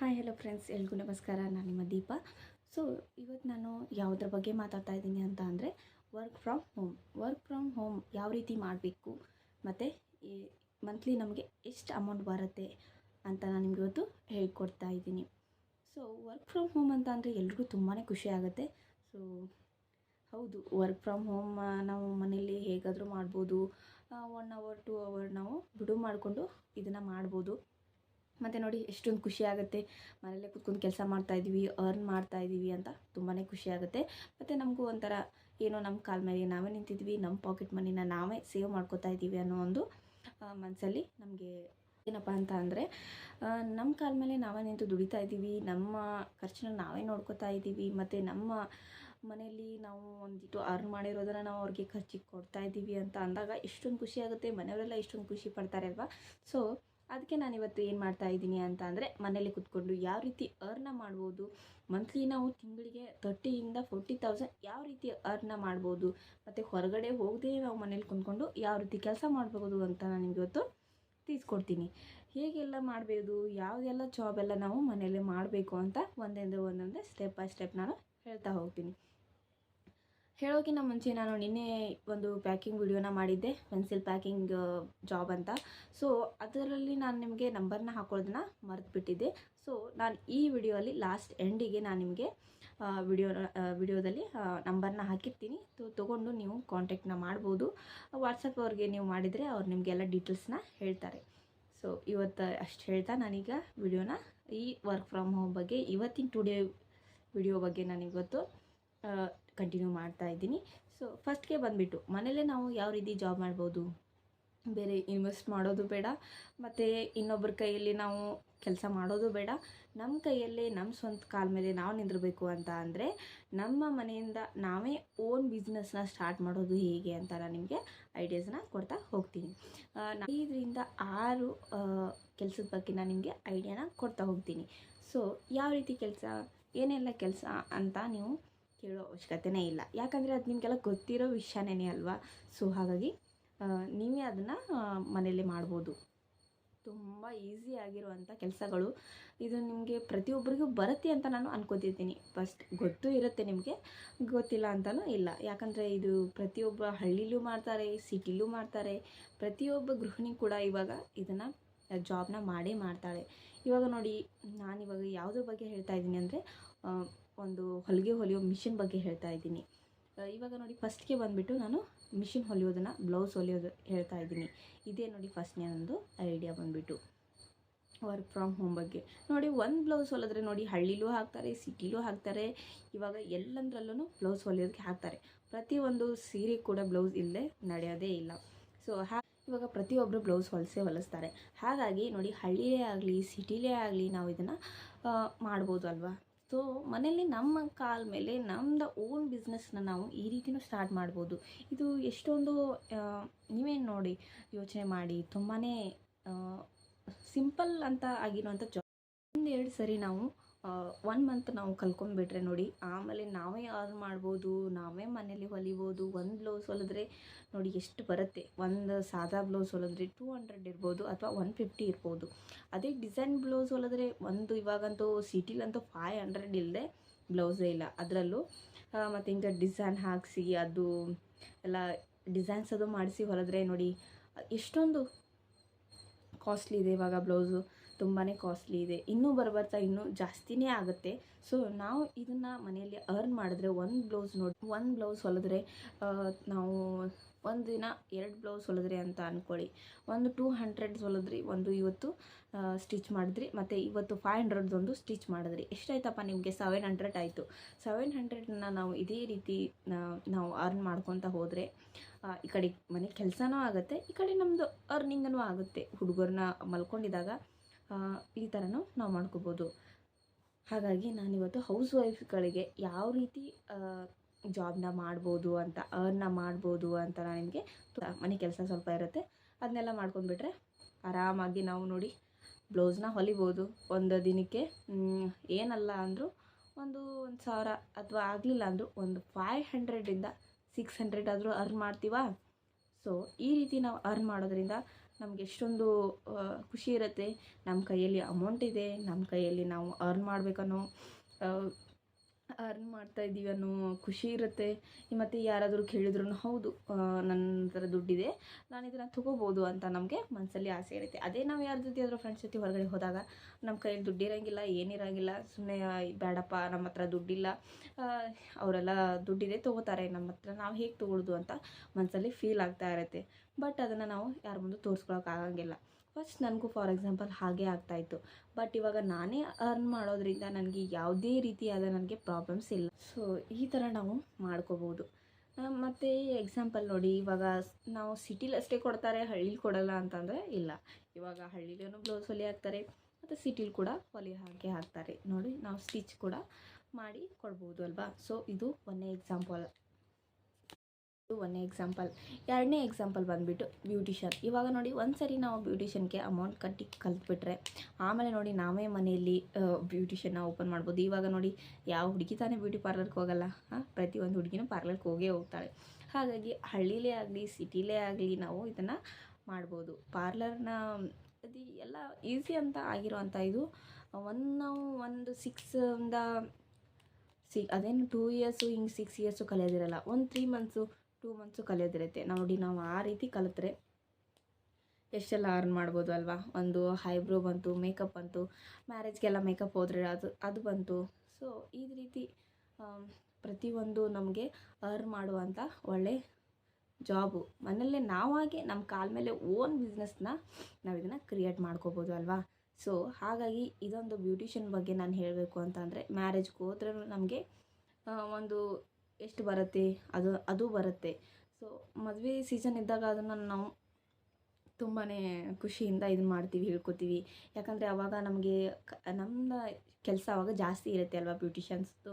Hi hello friends ಎಲ್ರಿಗೂ ನಮಸ್ಕಾರ. ನಾನು ನಿಮ್ಮ ದೀಪ. ಸೊ ಇವತ್ತು ನಾನು ಯಾವುದ್ರ ಬಗ್ಗೆ ಮಾತಾಡ್ತಾ ಇದ್ದೀನಿ ಅಂತ ಅಂದರೆ work from home work from home ಯಾವ ರೀತಿ ಮಾಡಬೇಕು, ಮತ್ತು ಮಂತ್ಲಿ ನಮಗೆ ಎಷ್ಟು ಅಮೌಂಟ್ ಬರುತ್ತೆ ಅಂತ ನಾನು ನಿಮ್ಗೆ ಇವತ್ತು ಹೇಳ್ಕೊಡ್ತಾ ಇದ್ದೀನಿ. ಸೊ ವರ್ಕ್ ಫ್ರಮ್ ಹೋಮ್ ಅಂತ ಅಂದರೆ ಎಲ್ರಿಗೂ ತುಂಬಾ ಖುಷಿ ಆಗುತ್ತೆ. ಸೊ ಹೌದು ವರ್ಕ್ ಫ್ರಮ್ ಹೋಮ್ ನಾವು ಮನೇಲಿ ಹೇಗಾದರೂ ಮಾಡ್ಬೋದು. ಒನ್ ಅವರ್ ಟೂ ಅವರ್ ನಾವು ಬಿಡು ಮಾಡಿಕೊಂಡು ಇದನ್ನು ಮಾಡ್ಬೋದು. ಮತ್ತು ನೋಡಿ, ಎಷ್ಟೊಂದು ಖುಷಿ ಆಗುತ್ತೆ. ಮನೇಲೇ ಕುತ್ಕೊಂಡು ಕೆಲಸ ಮಾಡ್ತಾಯಿದ್ದೀವಿ ಅರ್ನ್ ಮಾಡ್ತಾ ಇದ್ದೀವಿ ಅಂತ ತುಂಬಾ ಖುಷಿ ಆಗುತ್ತೆ. ಮತ್ತು ನಮಗೂ ಒಂಥರ ಏನೋ ನಮ್ಮ ಕಾಲ ಮೇಲೆ ನಾವೇ ನಿಂತಿದ್ವಿ ನಮ್ಮ ಪಾಕೆಟ್ ಮನಿನ ನಾವೇ ಸೇವ್ ಮಾಡ್ಕೋತಾ ಇದ್ದೀವಿ ಅನ್ನೋ ಒಂದು ಮನಸ್ಸಲ್ಲಿ ನಮಗೆ ಏನಪ್ಪ ಅಂತ ಅಂದರೆ ನಮ್ಮ ಕಾಲ ಮೇಲೆ ನಾವೇ ನಿಂತು ದುಡಿತಾ ಇದ್ದೀವಿ, ನಮ್ಮ ಖರ್ಚನ್ನ ನಾವೇ ನೋಡ್ಕೋತಾ ಇದ್ದೀವಿ, ಮತ್ತು ನಮ್ಮ ಮನೆಯಲ್ಲಿ ನಾವು ಒಂದಿಟ್ಟು ಅರ್ನ್ ಮಾಡಿರೋದನ್ನು ನಾವು ಅವ್ರಿಗೆ ಖರ್ಚಿಗೆ ಕೊಡ್ತಾ ಇದ್ದೀವಿ ಅಂತ ಅಂದಾಗ ಎಷ್ಟೊಂದು ಖುಷಿ ಆಗುತ್ತೆ. ಮನೆಯವರೆಲ್ಲ ಎಷ್ಟೊಂದು ಖುಷಿ ಪಡ್ತಾರೆ ಅಲ್ವಾ? ಸೊ ಅದಕ್ಕೆ ನಾನು ಇವತ್ತು ಏನು ಮಾಡ್ತಾ ಇದ್ದೀನಿ ಅಂತ ಅಂದರೆ ಮನೇಲಿ ಕುತ್ಕೊಂಡು ಯಾವ ರೀತಿ ಅರ್ನ ಮಾಡ್ಬೋದು ಮಂತ್ಲಿ ನಾವು ತಿಂಗಳಿಗೆ ತರ್ಟಿಯಿಂದ ಫೋರ್ಟಿ ತೌಸಂಡ್ ಯಾವ ರೀತಿ ಅರ್ನ ಮಾಡ್ಬೋದು, ಮತ್ತು ಹೊರಗಡೆ ಹೋಗದೆ ನಾವು ಮನೇಲಿ ಕುಂತ್ಕೊಂಡು ಯಾವ ರೀತಿ ಕೆಲಸ ಮಾಡ್ಬೋದು ಅಂತ ನಾನು ಇವತ್ತು ತಿಳಿಸ್ಕೊಡ್ತೀನಿ. ಹೇಗೆಲ್ಲ ಮಾಡಬೇಕು ಯಾವುದೆಲ್ಲ ಜಾಬ್ ಎಲ್ಲ ನಾವು ಮನೇಲಿ ಮಾಡಬೇಕು ಅಂತ ಒಂದೊಂದು ಒಂದೊಂದೇ ಸ್ಟೆಪ್ ಬೈ ಸ್ಟೆಪ್ ನಾನು ಹೇಳ್ತಾ ಹೋಗ್ತೀನಿ. ಹೇಳೋಕ್ಕಿಂತ ಮುಂಚೆ ನಾನು ನಿನ್ನೆ ಒಂದು ಪ್ಯಾಕಿಂಗ್ ವಿಡಿಯೋನ ಮಾಡಿದ್ದೆ ಪೆನ್ಸಿಲ್ ಪ್ಯಾಕಿಂಗ್ ಜಾಬ್ ಅಂತ. ಸೊ ಅದರಲ್ಲಿ ನಾನು ನಿಮಗೆ ನಂಬರ್ನ ಹಾಕೊಳ್ಳೋದನ್ನ ಮರೆತುಬಿಟ್ಟಿದ್ದೆ. ಸೊ ನಾನು ಈ ವಿಡಿಯೋಲಿ ಲಾಸ್ಟ್ ಎಂಡಿಗೆ ನಾನು ನಿಮಗೆ ವಿಡಿಯೋ ವಿಡಿಯೋದಲ್ಲಿ ನಂಬರ್ನ ಹಾಕಿರ್ತೀನಿ. ತೊಗೊಂಡು ನೀವು ಕಾಂಟ್ಯಾಕ್ಟ್ನ ಮಾಡ್ಬೋದು. ವಾಟ್ಸಪ್ ಅವ್ರಿಗೆ ನೀವು ಮಾಡಿದರೆ ಅವ್ರು ನಿಮಗೆಲ್ಲ ಡೀಟೇಲ್ಸ್ನ ಹೇಳ್ತಾರೆ. ಸೊ ಇವತ್ತು ಅಷ್ಟು ಹೇಳ್ತಾ ನಾನೀಗ ವಿಡಿಯೋನ. ಈ ವರ್ಕ್ ಫ್ರಮ್ ಹೋಮ್ ಬಗ್ಗೆ, ಇವತ್ತಿನ ಟುಡೇ ವಿಡಿಯೋ ಬಗ್ಗೆ ನಾನು ಇವತ್ತು ಕಂಟಿನ್ಯೂ ಮಾಡ್ತಾ ಇದ್ದೀನಿ. ಸೊ ಫಸ್ಟ್ಗೆ ಬಂದುಬಿಟ್ಟು, ಮನೇಲೇ ನಾವು ಯಾವ ರೀತಿ ಜಾಬ್ ಮಾಡ್ಬೋದು? ಬೇರೆ ಇನ್ವೆಸ್ಟ್ ಮಾಡೋದು ಬೇಡ. ಮತ್ತು ಇನ್ನೊಬ್ಬರ ಕೈಯಲ್ಲಿ ನಾವು ಕೆಲಸ ಮಾಡೋದು ಬೇಡ. ನಮ್ಮ ಕೈಯಲ್ಲೇ ನಮ್ಮ ಸ್ವಂತ ಕಾಲ ಮೇಲೆ ನಾವು ನಿಂದಿರಬೇಕು ಅಂತ ಅಂದರೆ, ನಮ್ಮ ಮನೆಯಿಂದ ನಾವೇ ಓನ್ ಬಿಸ್ನೆಸ್ನ ಸ್ಟಾರ್ಟ್ ಮಾಡೋದು ಹೇಗೆ ಅಂತ ನಾನು ನಿಮಗೆ ಐಡಿಯಾಸನ್ನ ಕೊಡ್ತಾ ಹೋಗ್ತೀನಿ. ಐದರಿಂದ ಆರು ಕೆಲಸದ ಬಗ್ಗೆ ನಾನು ನಿಮಗೆ ಐಡಿಯಾನ ಕೊಡ್ತಾ ಹೋಗ್ತೀನಿ. ಸೊ ಯಾವ ರೀತಿ ಕೆಲಸ, ಏನೆಲ್ಲ ಕೆಲಸ ಅಂತ ನೀವು ಕೇಳೋ ಅವಶ್ಯಕತೆನೇ ಇಲ್ಲ. ಯಾಕಂದರೆ ಅದು ನಿಮಗೆಲ್ಲ ಗೊತ್ತಿರೋ ವಿಷಯನೇ ಅಲ್ವಾ? ಸೊ ಹಾಗಾಗಿ ನೀವೇ ಅದನ್ನು ಮನೆಯಲ್ಲಿ ಮಾಡ್ಬೋದು. ತುಂಬ ಈಸಿ ಆಗಿರುವಂಥ ಕೆಲಸಗಳು. ಇದು ನಿಮಗೆ ಪ್ರತಿಯೊಬ್ಬರಿಗೂ ಬರುತ್ತೆ ಅಂತ ನಾನು ಅನ್ಕೋತಿದ್ದೀನಿ. ಫಸ್ಟ್ ಗೊತ್ತೂ ಇರುತ್ತೆ ನಿಮಗೆ, ಗೊತ್ತಿಲ್ಲ ಅಂತಲೂ ಇಲ್ಲ. ಯಾಕಂದರೆ ಇದು ಪ್ರತಿಯೊಬ್ಬ ಹಳ್ಳಿಲೂ ಮಾಡ್ತಾರೆ ಸಿಟಿಲೂ ಮಾಡ್ತಾರೆ. ಪ್ರತಿಯೊಬ್ಬ ಗೃಹಿಣಿ ಕೂಡ ಇವಾಗ ಇದನ್ನು ಜಾಬ್ನ ಮಾಡೇ ಮಾಡ್ತಾಳೆ. ಇವಾಗ ನೋಡಿ, ನಾನಿವಾಗ ಯಾವುದ್ರ ಬಗ್ಗೆ ಹೇಳ್ತಾ ಇದ್ದೀನಿ ಅಂದರೆ ಒಂದು ಹೊಲಿಗೆ ಹೊಲಿಯೋ ಮಿಷಿನ್ ಬಗ್ಗೆ ಹೇಳ್ತಾ ಇದ್ದೀನಿ. ಇವಾಗ ನೋಡಿ ಫಸ್ಟ್ಗೆ ಬಂದುಬಿಟ್ಟು ನಾನು ಮಿಷಿನ್ ಹೊಲಿಯೋದನ್ನು ಬ್ಲೌಸ್ ಹೊಲಿಯೋದು ಹೇಳ್ತಾ ಇದ್ದೀನಿ. ಇದೇ ನೋಡಿ ಫಸ್ಟ್ನೇ ಒಂದು ಐಡಿಯಾ ಬಂದುಬಿಟ್ಟು. ವರ್ಕ್ ಫ್ರಮ್ ಹೋಮ್ ಬಗ್ಗೆ. ನೋಡಿ ಒಂದು ಬ್ಲೌಸ್ ಹೊಲಿದ್ರೆ ನೋಡಿ ಹಳ್ಳಿಲೂ ಹಾಕ್ತಾರೆ ಸಿಟಿಲೂ ಹಾಕ್ತಾರೆ. ಇವಾಗ ಎಲ್ಲಂದ್ರಲ್ಲೂ ಬ್ಲೌಸ್ ಹೊಲಿಯೋದಕ್ಕೆ ಹಾಕ್ತಾರೆ. ಪ್ರತಿಯೊಂದು ಸೀರೆ ಕೂಡ ಬ್ಲೌಸ್ ಇಲ್ಲದೆ ನಡೆಯೋದೇ ಇಲ್ಲ. ಸೊ ಹಾ, ಇವಾಗ ಪ್ರತಿಯೊಬ್ಬರು ಬ್ಲೌಸ್ ಹೊಲಿಸೇ ಹೊಲಿಸ್ತಾರೆ. ಹಾಗಾಗಿ ನೋಡಿ ಹಳ್ಳಿಯೇ ಆಗಲಿ ಸಿಟಿಲೇ ಆಗಲಿ ನಾವು ಇದನ್ನು ಮಾಡ್ಬೋದು ಅಲ್ವಾ? ಸೊ ಮನೆಯಲ್ಲಿ ನಮ್ಮ ಕಾಲ ಮೇಲೆ ನಮ್ಮದ ಓನ್ ಬಿಸ್ನೆಸ್ನ ನಾವು ಈ ರೀತಿಯೂ ಸ್ಟಾರ್ಟ್ ಮಾಡ್ಬೋದು. ಇದು ಎಷ್ಟೊಂದು ನೀವೇನು ನೋಡಿ ಯೋಚನೆ ಮಾಡಿ ತುಂಬಾ ಸಿಂಪಲ್ ಅಂತ ಆಗಿರುವಂಥ ಜಾಬ್ ಒಂದೆರಡು ಸರಿ ನಾವು ಒನ್ ಮಂತ್ ನಾವು ಕಲ್ಕೊಂಡ್ಬಿಟ್ರೆ ನೋಡಿ, ಆಮೇಲೆ ನಾವೇ ಅರ್ನ್ ಮಾಡ್ಬೋದು, ನಾವೇ ಮನೇಲಿ ಹೊಲಿಬೋದು, ಒಂದು ಬ್ಲೌಸ್ ಹೊಲಿದ್ರೆ ನೋಡಿ ಎಷ್ಟು ಬರುತ್ತೆ. ಒಂದು ಸಾದಾ ಬ್ಲೌಸ್ ಹೊಲಿದ್ರೆ ಟೂ ಹಂಡ್ರೆಡ್ ಇರ್ಬೋದು ಅಥವಾ ಒನ್ ಫಿಫ್ಟಿ ಇರ್ಬೋದು. ಅದೇ ಡಿಸೈನ್ ಬ್ಲೌಸ್ ಹೊಲಿದ್ರೆ ಒಂದು ಇವಾಗಂತೂ ಸಿಟಿಲಂತೂ ಫೈವ್ ಹಂಡ್ರೆಡ್ ಇಲ್ಲದೆ ಬ್ಲೌಸೇ ಇಲ್ಲ. ಅದರಲ್ಲೂ ಮತ್ತು ಹಿಂಗೆ ಡಿಸೈನ್ ಹಾಕಿಸಿ, ಅದು ಎಲ್ಲ ಡಿಸೈನ್ಸ್ ಅದು ಮಾಡಿಸಿ ಹೊಲಿದ್ರೆ ನೋಡಿ, ಎಷ್ಟೊಂದು ಕಾಸ್ಟ್ಲಿ ಇದೆ ಇವಾಗ ಬ್ಲೌಸು ತುಂಬಾ ಕಾಸ್ಟ್ಲಿ ಇದೆ. ಇನ್ನೂ ಬರಬರ್ತಾ ಇನ್ನೂ ಜಾಸ್ತಿನೇ ಆಗುತ್ತೆ. ಸೊ ನಾವು ಇದನ್ನು ಮನೆಯಲ್ಲಿ ಅರ್ನ್ ಮಾಡಿದ್ರೆ ಒಂದು ಬ್ಲೌಸ್ ನೋಡಿ, ಒಂದು ಬ್ಲೌಸ್ ಹೊಲಿದ್ರೆ ನಾವು ಒಂದು ದಿನ ಎರಡು ಬ್ಲೌಸ್ ಹೊಲಿದ್ರೆ ಅಂತ ಅಂದ್ಕೊಳ್ಳಿ ಒಂದು ಟೂ ಹಂಡ್ರೆಡ್ಸ್ ಹೊಲಿದ್ರಿ ಒಂದು ಇವತ್ತು ಸ್ಟಿಚ್ ಮಾಡಿದ್ರಿ. ಮತ್ತು ಇವತ್ತು ಫೈವ್ ಹಂಡ್ರೆಡ್ದೊಂದು ಸ್ಟಿಚ್ ಮಾಡಿದ್ರಿ. ಎಷ್ಟಾಯ್ತಪ್ಪ ನಿಮಗೆ? ಸೆವೆನ್ ಹಂಡ್ರೆಡ್ ಆಯಿತು. ಸೆವೆನ್ ಹಂಡ್ರೆಡ್ನ ನಾವು ಇದೇ ರೀತಿ ನಾವು ಅರ್ನ್ ಮಾಡ್ಕೊತ ಹೋದರೆ ಈ ಕಡೆ ಮನೆ ಕೆಲಸನೂ ಆಗುತ್ತೆ, ಈ ಕಡೆ ನಮ್ಮದು ಅರ್ನಿಂಗನೂ ಆಗುತ್ತೆ. ಹುಡುಗರನ್ನ ಮಲ್ಕೊಂಡಿದ್ದಾಗ ಈ ಥರನೂ ನಾವು ಮಾಡ್ಕೋಬೋದು. ಹಾಗಾಗಿ ನಾನಿವತ್ತು ಹೌಸ್ ವೈಫ್ಗಳಿಗೆ ಯಾವ ರೀತಿ ಜಾಬ್ನ ಮಾಡ್ಬೋದು ಅಂತ, ಅರ್ನ ಮಾಡ್ಬೋದು ಅಂತ ನಾನು ನಿಮಗೆ ಮನೆ ಕೆಲಸ ಸ್ವಲ್ಪ ಇರುತ್ತೆ ಅದನ್ನೆಲ್ಲ ಮಾಡ್ಕೊಂಡ್ಬಿಟ್ರೆ ಆರಾಮಾಗಿ ನಾವು ನೋಡಿ ಬ್ಲೌಸ್ನ ಹೊಲಿಬೋದು. ಒಂದು ದಿನಕ್ಕೆ ಏನಲ್ಲ ಅಂದರೂ ಒಂದು ಒಂದು ಸಾವಿರ ಅಥವಾ ಆಗಲಿಲ್ಲ ಅಂದರೂ ಒಂದು ಫೈವ್ ಹಂಡ್ರೆಡಿಂದ ಸಿಕ್ಸ್ ಹಂಡ್ರೆಡ್ ಆದರೂ ಅರ್ನ್ ಮಾಡ್ತೀವಾ? ಸೊ, ಈ ರೀತಿ ನಾವು ಅರ್ನ್ ಮಾಡೋದ್ರಿಂದ ನಮ್ಗೆ ಎಷ್ಟೊಂದು ಖುಷಿ ಇರುತ್ತೆ. ನಮ್ಮ ಕೈಯಲ್ಲಿ ಅಮೌಂಟ್ ಇದೆ ನಮ್ಮ ಕೈಯಲ್ಲಿ ನಾವು ಅರ್ನ್ ಮಾಡಬೇಕನ್ನೋ ಅರ್ನ್ ಮಾಡ್ತಾ ಇದ್ದೀವಿ ಅನ್ನೋ ಖುಷಿ ಇರುತ್ತೆ. ಮತ್ತು ಯಾರಾದರೂ ಕೇಳಿದ್ರು ಹೌದು ನನ್ನ ಹತ್ರ ದುಡ್ಡಿದೆ, ನಾನು ಇದನ್ನು ತೊಗೋಬೋದು ಅಂತ ನಮಗೆ ಮನಸ್ಸಲ್ಲಿ ಆಸೆ ಇರುತ್ತೆ. ಅದೇ ನಾವು ಯಾರ ಜೊತೆ ಆದರೂ ಫ್ರೆಂಡ್ಸ್ ಜೊತೆ ಹೊರಗಡೆ ಹೋದಾಗ ನಮ್ಮ ಕೈಯಲ್ಲಿ ದುಡ್ಡಿರಂಗಿಲ್ಲ, ಏನಿರೋಂಗಿಲ್ಲ ಸುಮ್ಮನೆ ಬೇಡಪ್ಪ ನಮ್ಮ ಹತ್ರ ದುಡ್ಡಿಲ್ಲ ಅವರೆಲ್ಲ ದುಡ್ಡಿದೆ ತೊಗೋತಾರೆ ನಮ್ಮ ಹತ್ರ ನಾವು ಹೇಗೆ ತೊಗೊಳ್ಳೋದು ಅಂತ ಮನಸ್ಸಲ್ಲಿ ಫೀಲ್ ಆಗ್ತಾ ಇರುತ್ತೆ. ಬಟ್ ಅದನ್ನು ನಾವು ಯಾರ ಮುಂದೆ ತೋರಿಸ್ಕೊಳಕ್ಕೆ ಆಗಂಗಿಲ್ಲ. ಫಸ್ಟ್ ನನಗೂ ಫಾರ್ ಎಕ್ಸಾಂಪಲ್ ಹಾಗೆ ಆಗ್ತಾಯಿತ್ತು ಬಟ್ ಇವಾಗ ನಾನೇ ಅರ್ನ್ ಮಾಡೋದ್ರಿಂದ ನನಗೆ ಯಾವುದೇ ರೀತಿಯಾದ ನನಗೆ ಪ್ರಾಬ್ಲಮ್ಸ್ ಇಲ್ಲ. ಸೊ ಈ ಥರ ನಾವು ಮಾಡ್ಕೋಬೋದು. ಮತ್ತು ಎಕ್ಸಾಂಪಲ್ ನೋಡಿ, ಇವಾಗ ನಾವು ಸಿಟಿಲಿ ಅಷ್ಟೇ ಕೊಡ್ತಾರೆ, ಹಳ್ಳಿಲಿ ಕೊಡಲ್ಲ ಅಂತಂದರೆ ಇಲ್ಲ. ಇವಾಗ ಹಳ್ಳಿಲೇನು ಬ್ಲೌಸ್ ಹೊಲಿ ಹಾಕ್ತಾರೆ, ಮತ್ತು ಸಿಟಿಲಿ ಕೂಡ ಹೊಲಿ ಹಾಕಿ ಹಾಕ್ತಾರೆ. ನೋಡಿ, ನಾವು ಸ್ಟಿಚ್ ಕೂಡ ಮಾಡಿ ಕೊಡ್ಬೋದು ಅಲ್ವಾ? ಸೊ ಇದು ಒಂದೇ ಎಕ್ಸಾಂಪಲ್ ಇದು ಒಂದೇ ಎಕ್ಸಾಂಪಲ್ ಎರಡನೇ ಎಕ್ಸಾಂಪಲ್ ಬಂದುಬಿಟ್ಟು ಬ್ಯೂಟಿಷನ್ ಇವಾಗ ನೋಡಿ ಒಂದು ಸರಿ ನಾವು ಬ್ಯೂಟಿಷನ್ಗೆ ಅಮೌಂಟ್ ಕಟ್ಟಿ ಕಲ್ತ್ಬಿಟ್ರೆ, ಆಮೇಲೆ ನೋಡಿ ನಾವೇ ಮನೆಯಲ್ಲಿ ಬ್ಯೂಟಿಷನ್ನ ಓಪನ್ ಮಾಡ್ಬೋದು. ಇವಾಗ ನೋಡಿ ಯಾವ ಹುಡುಗಿ ತಾನೇ ಬ್ಯೂಟಿ ಪಾರ್ಲರ್ಗೆ ಹೋಗಲ್ಲ ಪ್ರತಿಯೊಂದು ಹುಡುಗಿನೂ ಪಾರ್ಲರ್ಗೆ ಹೋಗೇ ಹೋಗ್ತಾಳೆ. ಹಾಗಾಗಿ ಹಳ್ಳಿಲೇ ಆಗಲಿ ಸಿಟಿಲೇ ಆಗಲಿ ನಾವು ಇದನ್ನು ಮಾಡ್ಬೋದು. ಪಾರ್ಲರ್ನ ಅದು ಎಲ್ಲ ಈಸಿ ಅಂತ ಆಗಿರೋವಂಥ ಇದು ಒನ್ ನಾವು ಒಂದು ಸಿಕ್ಸಿಂದ ಸಿ ಅದೇನು ಟೂ ಇಯರ್ಸು ಹಿಂಗೆ ಸಿಕ್ಸ್ ಇಯರ್ಸು ಕಲಿಯೋದಿರಲ್ಲ ಒಂದು ತ್ರೀ ಮಂತ್ಸು ಟೂ ಮಂತ್ಸು ಕಲಿಯೋದಿರುತ್ತೆ ನೋಡಿ ನಾವು ಆ ರೀತಿ ಕಲಿತ್ರೆ ಎಷ್ಟೆಲ್ಲ ಅರ್ನ್ ಮಾಡ್ಬೋದು ಅಲ್ವಾ? ಒಂದು ಹೈಬ್ರೋ ಬಂತು ಮೇಕಪ್ ಬಂತು ಮ್ಯಾರೇಜ್ಗೆಲ್ಲ ಮೇಕಪ್ ಹೋದರೆ ಅದು ಅದು ಬಂತು. ಸೊ ಈ ರೀತಿ ಪ್ರತಿಯೊಂದು ನಮಗೆ ಅರ್ನ್ ಮಾಡುವಂಥ ಒಳ್ಳೆ ಜಾಬು ಮನೆಯಲ್ಲೇ ನಾವಾಗೆ ನಮ್ಮ ಕಾಲ ಮೇಲೆ ಓನ್ ಬಿಸ್ನೆಸ್ನ ನಾವು ಇದನ್ನು ಕ್ರಿಯೇಟ್ ಮಾಡ್ಕೋಬೋದು ಅಲ್ವಾ? ಸೊ ಹಾಗಾಗಿ ಇದೊಂದು ಬ್ಯೂಟಿಷಿಯನ್ ಬಗ್ಗೆ ನಾನು ಹೇಳಬೇಕು ಅಂತಂದರೆ ಮ್ಯಾರೇಜ್ಗೆ ಹೋದ್ರೂ ನಮಗೆ ಒಂದು ಎಷ್ಟು ಬರುತ್ತೆ, ಅದು ಅದು ಬರುತ್ತೆ. ಸೊ ಮದುವೆ ಸೀಸನ್ ಇದ್ದಾಗ ಅದನ್ನು ನಾವು ತುಂಬಾ ಖುಷಿಯಿಂದ ಇದನ್ನ ಮಾಡ್ತೀವಿ, ಹೇಳ್ಕೊತೀವಿ. ಯಾಕಂದರೆ ಅವಾಗ ನಮಗೆ ಕ ನಮ್ಮ ಕೆಲಸ ಅವಾಗ ಜಾಸ್ತಿ ಇರುತ್ತೆ ಅಲ್ವಾ ಬ್ಯೂಟಿಷಿಯನ್ಸ್ದು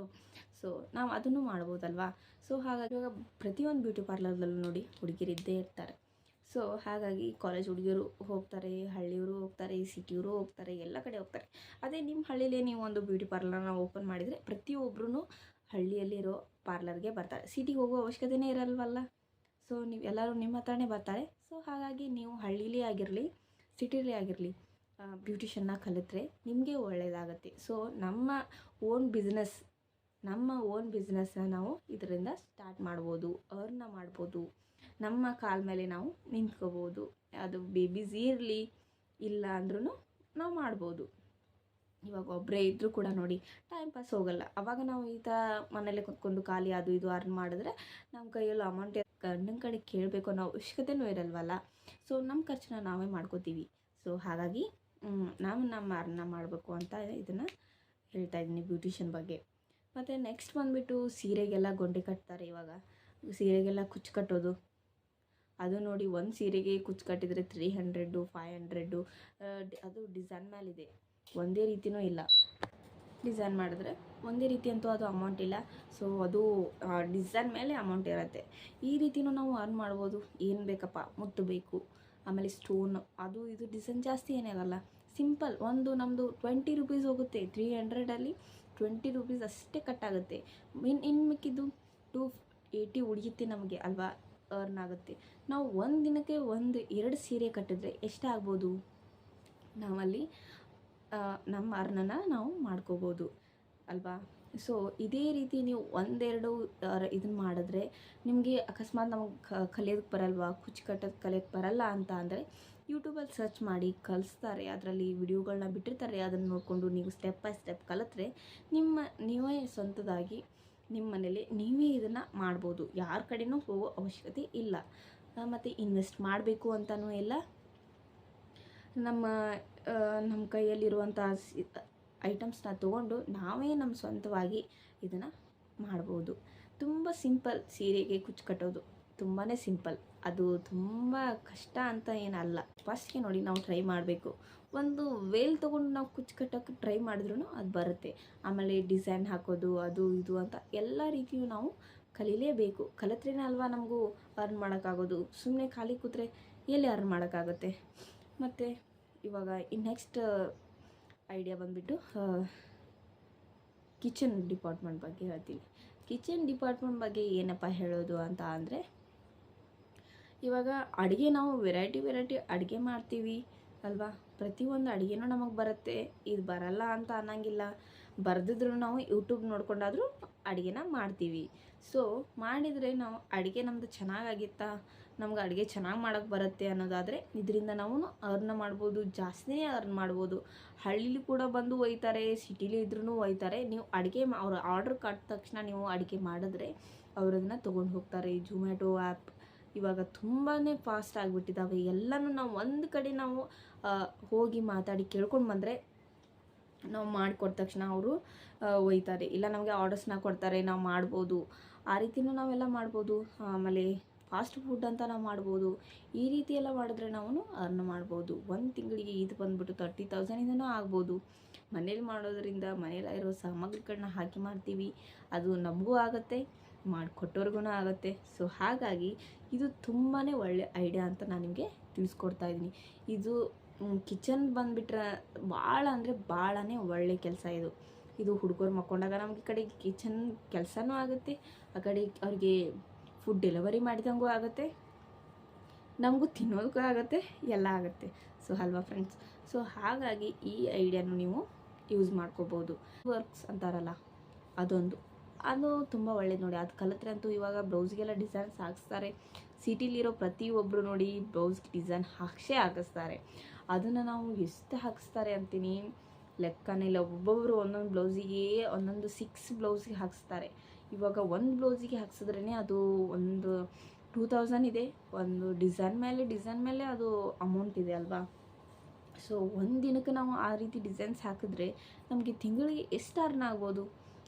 ಸೊ ನಾವು ಅದನ್ನು ಮಾಡ್ಬೋದಲ್ವಾ? ಸೊ ಹಾಗಾಗಿ ಇವಾಗ ಪ್ರತಿಯೊಂದು ಬ್ಯೂಟಿ ಪಾರ್ಲರ್ದಲ್ಲೂ ನೋಡಿ ಹುಡುಗಿರಿದ್ದೇ ಇರ್ತಾರೆ. ಸೊ ಹಾಗಾಗಿ ಕಾಲೇಜ್ ಹುಡುಗಿಯರು ಹೋಗ್ತಾರೆ, ಹಳ್ಳಿಯವರು ಹೋಗ್ತಾರೆ ಸಿಟಿಯವರು ಹೋಗ್ತಾರೆ, ಎಲ್ಲ ಕಡೆ ಹೋಗ್ತಾರೆ. ಅದೇ ನಿಮ್ಮ ಹಳ್ಳಿಲೇ ನೀವು ಒಂದು ಬ್ಯೂಟಿ ಪಾರ್ಲರ್ನ ಓಪನ್ ಮಾಡಿದರೆ ಪ್ರತಿಯೊಬ್ಬರೂ ಹಳ್ಳಿಯಲ್ಲಿರೋ ಪಾರ್ಲರ್ಗೆ ಬರ್ತಾರೆ. ಸಿಟಿಗೆ ಹೋಗೋ ಅವಶ್ಯಕತೆನೇ ಇರಲ್ವಲ್ಲ? ಸೊ ನೀವು ಎಲ್ಲರೂ ನಿಮ್ಮ ಹತ್ರನೇ ಬರ್ತಾರೆ. ಸೊ ಹಾಗಾಗಿ ನೀವು ಹಳ್ಳಿಲಿ ಆಗಿರಲಿ, ಸಿಟಿಲಿ ಆಗಿರಲಿ ಬ್ಯೂಟಿಷನ್ನ ಕಲಿತ್ರೆ ನಿಮಗೆ ಒಳ್ಳೆಯದಾಗುತ್ತೆ ಸೊ ನಮ್ಮ ಓನ್ ಬಿಸ್ನೆಸ್ ನಮ್ಮ ಓನ್ ಬಿಸ್ನೆಸ್ನ ನಾವು ಇದರಿಂದ ಸ್ಟಾರ್ಟ್ ಮಾಡ್ಬೋದು ಅರ್ನ ಮಾಡ್ಬೋದು. ನಮ್ಮ ಕಾಲ ಮೇಲೆ ನಾವು ನಿಂತ್ಕೋಬೋದು. ಅದು ಬೇಬೀಸ್ ಇರಲಿ, ಇಲ್ಲ ಅಂದ್ರೂ ನಾವು ಮಾಡ್ಬೋದು. ಇವಾಗ ಒಬ್ಬರೇ ಇದ್ದರೂ ಕೂಡ ನೋಡಿ ಟೈಮ್ ಪಾಸ್ ಹೋಗಲ್ಲ. ಅವಾಗ ನಾವು ಈ ಥರ ಮನೇಲೆ ಕುತ್ಕೊಂಡು ಖಾಲಿ ಅದು ಇದು ಅರ್ನ್ ಮಾಡಿದ್ರೆ ನಮ್ಮ ಕೈಯಲ್ಲಿ ಅಮೌಂಟ್ ಗಂಡನ ಕಡೆ ಕೇಳಬೇಕು ಅನ್ನೋ ಅವಶ್ಯಕತೆನೂ ಇರಲ್ವಲ್ಲ. ಸೊ ನಮ್ಮ ಖರ್ಚನ್ನ ನಾವೇ ಮಾಡ್ಕೋತೀವಿ. ಸೊ ಹಾಗಾಗಿ ನಾವು ನಮ್ಮ ಅರ್ನ ಮಾಡಬೇಕು ಅಂತ ಇದನ್ನು ಹೇಳ್ತಾ ಇದ್ದೀನಿ ಬ್ಯೂಟಿಷಿಯನ್ ಬಗ್ಗೆ. ಮತ್ತು ನೆಕ್ಸ್ಟ್ ಬಂದುಬಿಟ್ಟು ಸೀರೆಗೆಲ್ಲ ಗೊಂಡೆ ಕಟ್ತಾರೆ ಇವಾಗ. ಸೀರೆಗೆಲ್ಲ ಕುಚ್ಚು ಕಟ್ಟೋದು. ಅದು ನೋಡಿ ಒಂದು ಸೀರೆಗೆ ಕುಚ್ಚು ಕಟ್ಟಿದರೆ ತ್ರೀ ಹಂಡ್ರೆಡ್ಡು ಫೈವ್ ಹಂಡ್ರೆಡ್ಡು ಅದು ಡಿಸೈನ್ ಮೇಲಿದೆ. ಒಂದೇ ರೀತಿಯೂ ಇಲ್ಲ. ಡಿಸೈನ್ ಮಾಡಿದ್ರೆ ಒಂದೇ ರೀತಿ ಅಂತೂ ಅದು ಅಮೌಂಟ್ ಇಲ್ಲ. ಸೊ ಅದು ಡಿಸೈನ್ ಮೇಲೆ ಅಮೌಂಟ್ ಇರುತ್ತೆ. ಈ ರೀತಿನೂ ನಾವು ಅರ್ನ್ ಮಾಡ್ಬೋದು. ಏನು ಬೇಕಪ್ಪ? ಮುತ್ತು ಬೇಕು. ಆಮೇಲೆ ಸ್ಟೋನ್ ಅದು, ಇದು ಡಿಸೈನ್ ಜಾಸ್ತಿ ಏನಿರಲ್ಲ ಸಿಂಪಲ್ ಒಂದು ನಮ್ಮದು ಟ್ವೆಂಟಿ ರುಪೀಸ್ ಹೋಗುತ್ತೆ. ತ್ರೀ ಹಂಡ್ರೆಡಲ್ಲಿ ಟ್ವೆಂಟಿ ರುಪೀಸ್ ಅಷ್ಟೇ ಕಟ್ಟಾಗುತ್ತೆ ಇನ್ನು ಇನ್ನು ಮಿಕ್ಕಿದ್ದು ಟೂ ಏಯ್ಟಿ ಉಳಿಯುತ್ತೆ ನಮಗೆ ಅಲ್ವಾ? ಅರ್ನ್ ಆಗುತ್ತೆ. ನಾವು ಒಂದು ದಿನಕ್ಕೆ ಒಂದು, ಎರಡು ಸೀರೆ ಕಟ್ಟಿದ್ರೆ ಎಷ್ಟಾಗ್ಬೋದು ನಾವಲ್ಲಿ ನಮ್ಮ ಅರ್ನನ ನಾವು ಮಾಡ್ಕೋಬೋದು, ಅಲ್ವಾ? ಸೊ ಇದೇ ರೀತಿ ನೀವು ಒಂದೆರಡು ಇದನ್ನು ಮಾಡಿದ್ರೆ ನಿಮಗೆ ಅಕಸ್ಮಾತ್ ನಮಗೆ ಕಲಿಯೋದಕ್ಕೆ ಬರಲ್ವಾ? ಕುಚ್ಚು ಕಟ್ಟೋದು ಕಲಿಯೋಕ್ಕೆ ಬರಲ್ಲ ಅಂತ ಅಂದರೆ ಯೂಟ್ಯೂಬಲ್ಲಿ ಸರ್ಚ್ ಮಾಡಿ ಕಲಿಸ್ತಾರೆ. ಅದರಲ್ಲಿ ವಿಡಿಯೋಗಳನ್ನ ಬಿಟ್ಟಿರ್ತಾರೆ. ಅದನ್ನು ನೋಡಿಕೊಂಡು ನೀವು ಸ್ಟೆಪ್ ಬೈ ಸ್ಟೆಪ್ ಕಲಿತ್ರೆ ನಿಮ್ಮ, ನೀವೇ ಸ್ವಂತದಾಗಿ ನಿಮ್ಮ ಮನೇಲಿ ನೀವೇ ಇದನ್ನು ಮಾಡ್ಬೋದು. ಯಾರ ಕಡೆಯೂ ಹೋಗೋ ಅವಶ್ಯಕತೆ ಇಲ್ಲ. ಮತ್ತು ಇನ್ವೆಸ್ಟ್ ಮಾಡಬೇಕು ಅಂತಲೂ ಇಲ್ಲ. ನಮ್ಮ ನಮ್ಮ ಕೈಯಲ್ಲಿರುವಂಥ ಐಟಮ್ಸ್ನ ತೊಗೊಂಡು ನಾವೇ ನಮ್ಮ ಸ್ವಂತವಾಗಿ ಇದನ್ನು ಮಾಡ್ಬೋದು. ತುಂಬ ಸಿಂಪಲ್ ಸೀರೆಗೆ ಕುಚ್ಚು ಕಟ್ಟೋದು ತುಂಬಾ ಸಿಂಪಲ್. ಅದು ತುಂಬ ಕಷ್ಟ ಅಂತ ಏನಲ್ಲ. ಫಸ್ಟ್ಗೆ ನೋಡಿ ನಾವು ಟ್ರೈ ಮಾಡಬೇಕು. ಒಂದು ವೇಲ್ ತೊಗೊಂಡು ನಾವು ಕುಚ್ಚು ಕಟ್ಟೋಕ್ಕೆ ಟ್ರೈ ಮಾಡಿದ್ರೂ ಅದು ಬರುತ್ತೆ. ಆಮೇಲೆ ಡಿಸೈನ್ ಹಾಕೋದು, ಅದು ಇದು ಅಂತ ಎಲ್ಲ ರೀತಿಯೂ ನಾವು ಕಲೀಲೇಬೇಕು. ಕಲಿತ್ರೇನೆ ಅಲ್ವಾ ನಮಗೂ ಅರ್ನ್ ಮಾಡೋಕ್ಕಾಗೋದು. ಸುಮ್ಮನೆ ಖಾಲಿ ಕೂತ್ರೆ ಎಲ್ಲಿ ಅರ್ನ್ ಮಾಡೋಕ್ಕಾಗುತ್ತೆ? ಮತ್ತು ಇವಾಗ ಇನ್ನು ನೆಕ್ಸ್ಟ್ ಐಡಿಯಾ ಬಂದುಬಿಟ್ಟು ಕಿಚನ್ ಡಿಪಾರ್ಟ್ಮೆಂಟ್ ಬಗ್ಗೆ ಹೇಳ್ತೀನಿ. ಕಿಚನ್ ಡಿಪಾರ್ಟ್ಮೆಂಟ್ ಬಗ್ಗೆ ಏನಪ್ಪ ಹೇಳೋದು ಅಂತ ಅಂದರೆ, ಇವಾಗ ಅಡುಗೆ ನಾವು ವೆರೈಟಿ ವೆರೈಟಿ ಅಡುಗೆ ಮಾಡ್ತೀವಿ ಅಲ್ವಾ? ಪ್ರತಿಯೊಂದು ಅಡುಗೆನೂ ನಮಗೆ ಬರುತ್ತೆ. ಇದು ಬರಲ್ಲ ಅಂತ ಅನ್ನಂಗಿಲ್ಲ. ಬರೆದಿದ್ರು ನಾವು ಯೂಟ್ಯೂಬ್ ನೋಡ್ಕೊಂಡಾದರೂ ಅಡುಗೆನ ಮಾಡ್ತೀವಿ. ಸೊ ಮಾಡಿದರೆ ನಾವು ಅಡುಗೆ ನಮ್ಮದು ಚೆನ್ನಾಗಾಗಿತ್ತಾ? ನಮ್ಗೆ ಅಡುಗೆ ಚೆನ್ನಾಗಿ ಮಾಡೋಕ್ಕೆ ಬರುತ್ತೆ ಅನ್ನೋದಾದರೆ ಇದರಿಂದ ನಾವು ಅರ್ನ್ ಮಾಡ್ಬೋದು, ಜಾಸ್ತಿನೇ ಅರ್ನ್ ಮಾಡ್ಬೋದು. ಹಳ್ಳಿಲಿ ಕೂಡ ಬಂದು ಒಯ್ತಾರೆ, ಸಿಟಿಲಿ ಇದ್ರೂ ಒಯ್ತಾರೆ. ನೀವು ಅಡುಗೆ ಅವ್ರು ಆರ್ಡ್ರ್ ಕಟ್ಟ ತಕ್ಷಣ ನೀವು ಅಡುಗೆ ಮಾಡಿದ್ರೆ ಅವ್ರು ಅದನ್ನು ತೊಗೊಂಡು ಹೋಗ್ತಾರೆ. ಜೊಮ್ಯಾಟೊ ಆ್ಯಪ್ ಇವಾಗ ತುಂಬಾ ಫಾಸ್ಟ್ ಆಗಿಬಿಟ್ಟಿದ್ದಾವೆ ಎಲ್ಲನೂ ನಾವು ಒಂದು ಕಡೆ ನಾವು ಹೋಗಿ ಮಾತಾಡಿ ಕೇಳ್ಕೊಂಡು ಬಂದರೆ ನಾವು ಮಾಡಿಕೊಟ್ಟ ತಕ್ಷಣ ಅವರು ಒಯ್ತಾರೆ. ಇಲ್ಲ ನಮಗೆ ಆರ್ಡರ್ಸ್ನ ಕೊಡ್ತಾರೆ, ನಾವು ಮಾಡ್ಬೋದು. ಆ ರೀತಿಯೂ ನಾವೆಲ್ಲ ಮಾಡ್ಬೋದು. ಆಮೇಲೆ ಫಾಸ್ಟ್ ಫುಡ್ ಅಂತ ನಾವು ಮಾಡ್ಬೋದು. ಈ ರೀತಿ ಎಲ್ಲ ಮಾಡಿದ್ರೆ ನಾವು ಅರ್ನ್ ಮಾಡ್ಬೋದು. ಒಂದು ತಿಂಗಳಿಗೆ ಇದು ಬಂದ್ಬಿಟ್ಟು ತರ್ಟಿ ತೌಸಂಡಿಂದನೂ ಆಗ್ಬೋದು. ಮನೇಲಿ ಮಾಡೋದ್ರಿಂದ ಮನೇಲಿ ಇರೋ ಸಾಮಗ್ರಿಗಳನ್ನ ಹಾಕಿ ಮಾಡ್ತೀವಿ. ಅದು ನಮಗೂ ಆಗುತ್ತೆ ಮಾಡಿಕೊಟ್ಟವ್ರಿಗೂ ಆಗುತ್ತೆ. ಸೊ ಹಾಗಾಗಿ ಇದು ತುಂಬಾ ಒಳ್ಳೆ ಐಡಿಯಾ ಅಂತ ನಾನು ನಿಮಗೆ ತಿಳಿಸ್ಕೊಡ್ತಾ ಇದ್ದೀನಿ. ಇದು ಕಿಚನ್ ಬಂದುಬಿಟ್ರೆ ಭಾಳ ಅಂದರೆ ಭಾಳನೇ ಒಳ್ಳೆ ಕೆಲಸ ಇದು. ಇದು ಹುಡುಗರು ಮಕ್ಕೊಂಡಾಗ ನಮಗೆ ಈ ಕಡೆ ಕಿಚನ್ ಕೆಲಸನೂ ಆಗುತ್ತೆ, ಆ ಕಡೆ ಅವ್ರಿಗೆ ಫುಡ್ ಡೆಲಿವರಿ ಮಾಡಿದಂಗೂ ಆಗುತ್ತೆ. ನಮಗೂ ತಿನ್ನೋದಕ್ಕೂ ಆಗುತ್ತೆ, ಎಲ್ಲ ಆಗುತ್ತೆ. ಸೊ ಅಲ್ವಾ ಫ್ರೆಂಡ್ಸ್ ಸೊ ಹಾಗಾಗಿ ಈ ಐಡಿಯಾನು ನೀವು ಯೂಸ್ ಮಾಡ್ಕೋಬೋದು. ವರ್ಕ್ಸ್ ಅಂತಾರಲ್ಲ, ಅದೊಂದು. ಅದು ತುಂಬ ಒಳ್ಳೇದು ನೋಡಿ. ಅದು ಕಲಿತ್ರೆ ಅಂತೂ ಇವಾಗ ಬ್ಲೌಸ್ಗೆಲ್ಲ ಡಿಸೈನ್ಸ್ ಹಾಕಿಸ್ತಾರೆ ಸಿಟಿಲಿರೋ ಪ್ರತಿಯೊಬ್ಬರು ನೋಡಿ ಬ್ಲೌಸ್ಗೆ ಡಿಸೈನ್ ಹಾಕ್ಸೇ ಹಾಕಿಸ್ತಾರೆ. ಅದನ್ನು ನಾವು ಎಷ್ಟು ಹಾಕಿಸ್ತಾರೆ ಅಂತೀನಿ? ಲೆಕ್ಕನೇ ಇಲ್ಲ. ಒಬ್ಬೊಬ್ಬರು ಒಂದೊಂದು ಬ್ಲೌಸಿಗೆ ಒಂದೊಂದು ಸಿಕ್ಸ್ ಬ್ಲೌಸ್ಗೆ ಹಾಕಿಸ್ತಾರೆ. ಇವಾಗ ಒಂದು ಬ್ಲೌಸಿಗೆ ಹಾಕ್ಸಿದ್ರೇ ಅದು ಒಂದು ಟೂ ತೌಸಂಡ್ ಇದೆ. ಒಂದು ಡಿಸೈನ್ ಮೇಲೆ ಡಿಸೈನ್ ಮೇಲೆ ಅದು ಅಮೌಂಟ್ ಇದೆ ಅಲ್ವಾ? ಸೊ ಒಂದು ದಿನಕ್ಕೆ ನಾವು ಆ ರೀತಿ ಡಿಸೈನ್ಸ್ ಹಾಕಿದ್ರೆ ನಮಗೆ ತಿಂಗಳಿಗೆ ಎಷ್ಟು ಅರ್ನ್ ಆಗ್ಬೋದು?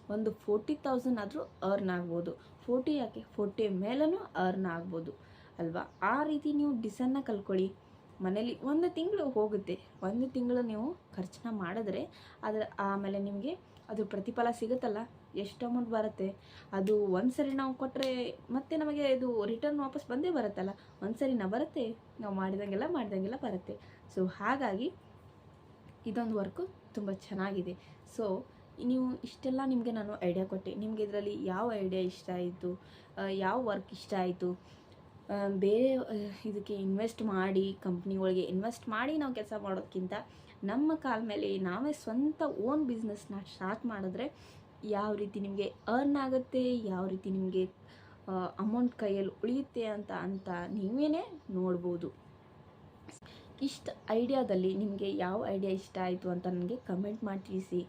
ಒಂದು ಫೋರ್ಟಿ ತೌಸಂಡ್ ಆದರೂ ಅರ್ನ್ ಆಗ್ಬೋದು. ಫೋರ್ಟಿ ಯಾಕೆ? ಫೋರ್ಟಿ ಮೇಲೂ ಅರ್ನ್ ಆಗ್ಬೋದು. ಅಲ್ವಾ? ಆ ರೀತಿ ನೀವು ಡಿಸೈನ್ನ ಕಲ್ಕೊಳ್ಳಿ ಮನೇಲಿ ಒಂದು ತಿಂಗಳು ಹೋಗುತ್ತೆ. ಒಂದು ತಿಂಗಳು ನೀವು ಖರ್ಚನ್ನ ಮಾಡಿದ್ರೆ ಅದರ ಆಮೇಲೆ ನಿಮಗೆ ಅದು ಪ್ರತಿಫಲ ಸಿಗುತ್ತಲ್ಲ? ಎಷ್ಟು ಅಮೌಂಟ್ ಬರುತ್ತೆ. ಅದು ಒಂದ್ಸರಿ ನಾವು ಕೊಟ್ಟರೆ ಮತ್ತೆ ನಮಗೆ ಇದು ರಿಟರ್ನ್ ವಾಪಸ್ ಬಂದೇ ಬರುತ್ತಲ್ಲ. ಒಂದು ಸರಿ ನಾವು ಬರುತ್ತೆ. ನಾವು ಮಾಡಿದಂಗೆಲ್ಲ ಮಾಡಿದಂಗೆಲ್ಲ ಬರುತ್ತೆ. ಸೊ ಹಾಗಾಗಿ ಇದೊಂದು ವರ್ಕು ತುಂಬ ಚೆನ್ನಾಗಿದೆ. ಸೊ ನೀವು ಇಷ್ಟೆಲ್ಲ ನಿಮಗೆ ನಾನು ಐಡಿಯಾ ಕೊಟ್ಟೆ. ನಿಮಗೆ ಇದರಲ್ಲಿ ಯಾವ ಐಡಿಯಾ ಇಷ್ಟ ಆಯಿತು? ಯಾವ ವರ್ಕ್ ಇಷ್ಟ ಆಯಿತು? ಬೇರೆ ಇದಕ್ಕೆ ಇನ್ವೆಸ್ಟ್ ಮಾಡಿ ಕಂಪ್ನಿಗಳಿಗೆ ಇನ್ವೆಸ್ಟ್ ಮಾಡಿ ನಾವು ಕೆಲಸ ಮಾಡೋದಕ್ಕಿಂತ ನಮ್ಮ ಕಾಲ ಮೇಲೆ ನಾವೇ ಸ್ವಂತ ಓನ್ ಬಿಸ್ನೆಸ್ನ ಸ್ಟಾರ್ಟ್ ಮಾಡಿದ್ರೆ ಯಾವ ರೀತಿ ನಿಮಗೆ ಅರ್ನ್ ಆಗುತ್ತೆ, ಯಾವ ರೀತಿ ನಿಮಗೆ ಅಮೌಂಟ್ ಕೈಯಲ್ಲಿ ಉಳಿಯುತ್ತೆ ಅಂತ ಅಂತ ನೀವೇ ನೋಡ್ಬೋದು. ಇಷ್ಟ ಐಡಿಯಾದಲ್ಲಿ ನಿಮಗೆ ಯಾವ ಐಡಿಯಾ ಇಷ್ಟ ಆಯಿತು ಅಂತ ನನಗೆ ಕಮೆಂಟ್ ಮಾಡಿ ತಿಳಿಸಿ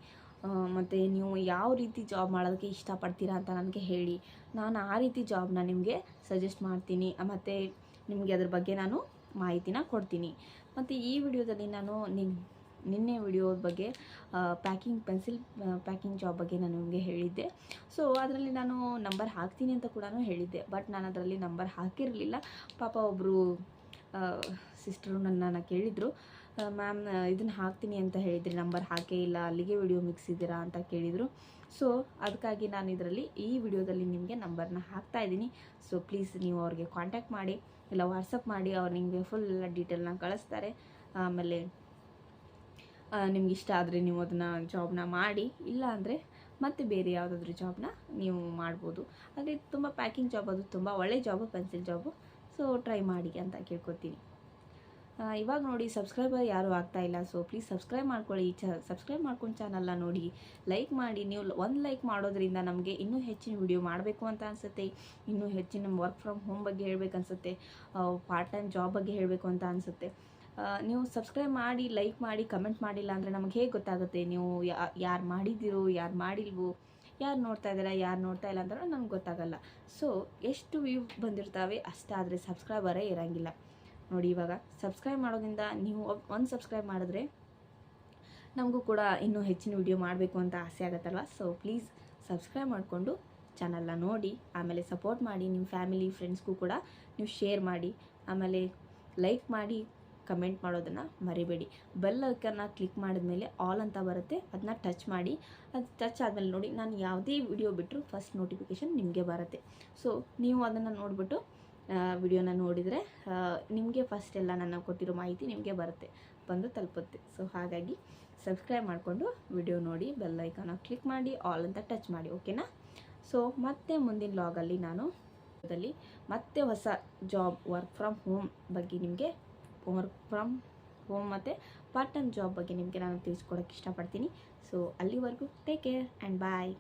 ಮತ್ತು ನೀವು ಯಾವ ರೀತಿ ಜಾಬ್ ಮಾಡೋದಕ್ಕೆ ಇಷ್ಟಪಡ್ತೀರಾ ಅಂತ ನನಗೆ ಹೇಳಿ. ನಾನು ಆ ರೀತಿ ಜಾಬ್ನ ನಿಮಗೆ ಸಜೆಸ್ಟ್ ಮಾಡ್ತೀನಿ. ಮತ್ತು ನಿಮಗೆ ಅದ್ರ ಬಗ್ಗೆ ನಾನು ಮಾಹಿತಿನ ಕೊಡ್ತೀನಿ. ಮತ್ತು ಈ ವಿಡಿಯೋದಲ್ಲಿ ನಾನು ನಿನ್ ನಿನ್ನೆ ವಿಡಿಯೋದ ಬಗ್ಗೆ ಪ್ಯಾಕಿಂಗ್ ಪೆನ್ಸಿಲ್ ಪ್ಯಾಕಿಂಗ್ ಜಾಬ್ ಬಗ್ಗೆ ನಾನು ನಿಮಗೆ ಹೇಳಿದ್ದೆ. ಸೊ ಅದರಲ್ಲಿ ನಾನು ನಂಬರ್ ಹಾಕ್ತೀನಿ ಅಂತ ಕೂಡ ಹೇಳಿದ್ದೆ. ಬಟ್ ನಾನು ಅದರಲ್ಲಿ ನಂಬರ್ ಹಾಕಿರಲಿಲ್ಲ. ಪಾಪ ಒಬ್ಬರು ಸಿಸ್ಟರು ನನ್ನನ್ನು ಕೇಳಿದರು. ಮ್ಯಾಮ್ ಇದನ್ನು ಹಾಕ್ತೀನಿ ಅಂತ ಹೇಳಿದ್ರಿ. ನಂಬರ್ ಹಾಕೇ ಇಲ್ಲ. ಅಲ್ಲಿಗೆ ವಿಡಿಯೋ ಮಿಕ್ಸ್ ಇದ್ದೀರಾ ಅಂತ ಕೇಳಿದರು. ಸೊ ಅದಕ್ಕಾಗಿ ನಾನು ಇದರಲ್ಲಿ ಈ ವಿಡಿಯೋದಲ್ಲಿ ನಿಮಗೆ ನಂಬರ್ನ ಹಾಕ್ತಾ ಇದ್ದೀನಿ. ಸೊ ಪ್ಲೀಸ್ ನೀವು ಅವ್ರಿಗೆ ಕಾಂಟ್ಯಾಕ್ಟ್ ಮಾಡಿ, ಇಲ್ಲ ವಾಟ್ಸಪ್ ಮಾಡಿ, ಅವ್ರು ನಿಮಗೆ ಫುಲ್ ಎಲ್ಲ ಡೀಟೇಲ್ನ ಕಳಿಸ್ತಾರೆ. ಆಮೇಲೆ ನಿಮ್ಗೆ ಇಷ್ಟ ಆದರೆ ನೀವು ಅದನ್ನು ಜಾಬ್ನ ಮಾಡಿ, ಇಲ್ಲ ಅಂದರೆ ಮತ್ತೆ ಬೇರೆ ಯಾವುದಾದ್ರೂ ಜಾಬ್ನ ನೀವು ಮಾಡ್ಬೋದು. ಹಾಗೆ ತುಂಬ ಪ್ಯಾಕಿಂಗ್ ಜಾಬ್ ಅದು ತುಂಬ ಒಳ್ಳೆ job pencil job so try ಮಾಡಿ ಅಂತ ಕೇಳ್ಕೊತೀನಿ. ಇವಾಗ ನೋಡಿ ಸಬ್ಸ್ಕ್ರೈಬರ್ ಯಾರೂ ಆಗ್ತಾ ಇಲ್ಲ. ಸೊ ಪ್ಲೀಸ್ ಸಬ್ಸ್ಕ್ರೈಬ್ ಮಾಡ್ಕೊಳ್ಳಿ. ಚ ಸಬ್ಸ್ಕ್ರೈಬ್ ಮಾಡ್ಕೊಂಡು ಚಾನಲ್ನ ನೋಡಿ. ಲೈಕ್ ಮಾಡಿ. ನೀವು ಒಂದು ಲೈಕ್ ಮಾಡೋದ್ರಿಂದ ನಮಗೆ ಇನ್ನೂ ಹೆಚ್ಚಿನ ವಿಡಿಯೋ ಮಾಡಬೇಕು ಅಂತ ಅನಿಸುತ್ತೆ. ಇನ್ನೂ ಹೆಚ್ಚಿನ ವರ್ಕ್ ಫ್ರಮ್ ಹೋಮ್ ಬಗ್ಗೆ ಹೇಳಬೇಕು ಅನಿಸುತ್ತೆ. ಪಾರ್ಟ್ ಟೈಮ್ ಜಾಬ್ ಬಗ್ಗೆ ಹೇಳಬೇಕು ಅಂತ ಅನಿಸುತ್ತೆ. ನೀವು ಸಬ್ಸ್ಕ್ರೈಬ್ ಮಾಡಿ ಲೈಕ್ ಮಾಡಿ ಕಮೆಂಟ್ ಮಾಡಿಲ್ಲ ಅಂದರೆ ನಮಗೆ ಹೇಗೆ ಗೊತ್ತಾಗುತ್ತೆ? ನೀವು ಯಾರು ಮಾಡಿದ್ದೀರೋ, ಯಾರು ಮಾಡಿಲ್ವೋ, ಯಾರು ನೋಡ್ತಾ ಇದ್ದೀರಾ, ಯಾರು ನೋಡ್ತಾ ಇಲ್ಲ ಅಂದ್ರೆ ನಮ್ಗೆ ಗೊತ್ತಾಗಲ್ಲ. ಸೊ ಎಷ್ಟು ವ್ಯೂ ಬಂದಿರ್ತಾವೆ ಅಷ್ಟಾದರೆ ಸಬ್ಸ್ಕ್ರೈಬರೇ ಇರೋಂಗಿಲ್ಲ. ನೋಡಿ ಇವಾಗ ಸಬ್ಸ್ಕ್ರೈಬ್ ಮಾಡೋದ್ರಿಂದ ನೀವು ಒಂದು ಸಬ್ಸ್ಕ್ರೈಬ್ ಮಾಡಿದ್ರೆ ನಮಗೂ ಕೂಡ ಇನ್ನೂ ಹೆಚ್ಚಿನ ವಿಡಿಯೋ ಮಾಡಬೇಕು ಅಂತ ಆಸೆ ಆಗುತ್ತಲ್ವ? ಸೊ ಪ್ಲೀಸ್ ಸಬ್ಸ್ಕ್ರೈಬ್ ಮಾಡಿಕೊಂಡು ಚಾನಲ್ನ ನೋಡಿ, ಆಮೇಲೆ ಸಪೋರ್ಟ್ ಮಾಡಿ ನಿಮ್ಮ ಫ್ಯಾಮಿಲಿ ಫ್ರೆಂಡ್ಸ್ಗೂ ಕೂಡ ನೀವು ಶೇರ್ ಮಾಡಿ, ಆಮೇಲೆ ಲೈಕ್ ಮಾಡಿ ಕಮೆಂಟ್ ಮಾಡೋದನ್ನು ಮರಿಬೇಡಿ. ಬೆಲ್ ಐಕನ್ನ ಕ್ಲಿಕ್ ಮಾಡಿದ್ಮೇಲೆ ಆಲ್ ಅಂತ ಬರುತ್ತೆ ಅದನ್ನ ಟಚ್ ಮಾಡಿ. ಅದು ಟಚ್ ಆದಮೇಲೆ ನೋಡಿ, ನಾನು ಯಾವುದೇ ವಿಡಿಯೋ ಬಿಟ್ಟರು ಫಸ್ಟ್ ನೋಟಿಫಿಕೇಷನ್ ನಿಮಗೆ ಬರುತ್ತೆ. ಸೊ, ನೀವು ಅದನ್ನು ನೋಡಿಬಿಟ್ಟು ವಿಡಿಯೋನ ನೋಡಿದರೆ ನಿಮಗೆ ಫಸ್ಟ್ ಎಲ್ಲ ನನ್ನ ಕೊಟ್ಟಿರೋ ಮಾಹಿತಿ ನಿಮಗೆ ಬರುತ್ತೆ. ಬಂದು ತಲುಪುತ್ತೆ. ಸೊ, ಹಾಗಾಗಿ ಸಬ್ಸ್ಕ್ರೈಬ್ ಮಾಡಿಕೊಂಡು ವಿಡಿಯೋ ನೋಡಿ, ಬೆಲ್ ಐಕಾನ ಕ್ಲಿಕ್ ಮಾಡಿ, ಆಲ್ ಅಂತ ಟಚ್ ಮಾಡಿ, ಓಕೆನಾ? ಸೊ, ಮತ್ತೆ ಮುಂದಿನ ಲಾಗಲ್ಲಿ ನಾನು ಮತ್ತೆ ಹೊಸ ಜಾಬ್, ವರ್ಕ್ ಫ್ರಮ್ ಹೋಮ್ ಬಗ್ಗೆ ನಿಮಗೆ ವರ್ಕ್ ಫ್ರಮ್ ಹೋಮ್ ಮತ್ತು ಪಾರ್ಟ್ ಟೈಮ್ ಜಾಬ್ ಬಗ್ಗೆ ನಿಮಗೆ ನಾನು ತಿಳಿಸ್ಕೊಡೋಕ್ಕೆ ಇಷ್ಟಪಡ್ತೀನಿ. ಸೊ ಅಲ್ಲಿವರೆಗೂ ಟೇಕ್ ಕೇರ್ ಆ್ಯಂಡ್ ಬಾಯ್